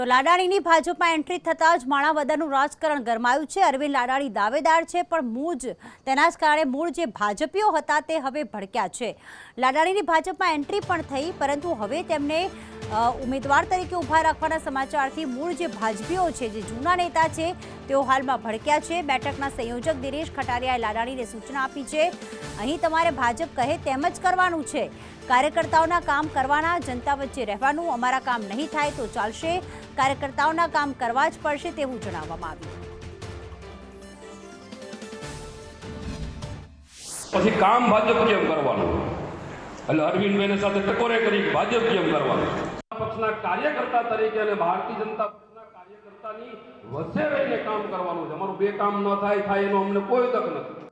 તો લાડાણીની ભાજપમાં એન્ટ્રી થતાં જ માણાવદરનું રાજકારણ ગરમાયું છે. અરવિંદ લાડાણી દાવેદાર છે, પણ મૂળ તેના જ કારણે મૂળ જે ભાજપીઓ હતા તે હવે ભડક્યા છે. લાડાણીની ભાજપમાં એન્ટ્રી પણ થઈ, પરંતુ હવે તેમને ઉમેદવાર તરીકે ઊભા રાખવાના સમાચારથી મૂળ જે ભાજપીઓ છે, જે જૂના નેતા છે, તેઓ હાલમાં ભડક્યા છે. બેઠકના સંયોજક દિનેશ ખટારિયાએ લાડાણીને સૂચના આપી છે, અહીં તમારે ભાજપ કહે તેમ જ કરવાનું છે. કાર્યકર્તાઓના કામ કરવાના, જનતા વચ્ચે રહેવાનું, અમારા કામ નહીં થાય તો ચાલશે. કાર્યકર્તાઓના કામ કરવા જ પડશે તેવું જણાવવામાં આવ્યું. પછી કામ ભાજપ કેમ કરવાનું? એટલે અરવિંદભાઈને સાથે ટકોરે કરી ભાજપ કેમ કરવાનું? પક્ષના કાર્યકર્તા તરીકે અને ભારતીય જનતા પક્ષના કાર્યકર્તાની વસે રહીને કામ કરવાનું છે. અમારું બે કામ ન થાય થાય એનો અમને કોઈ તક નથી.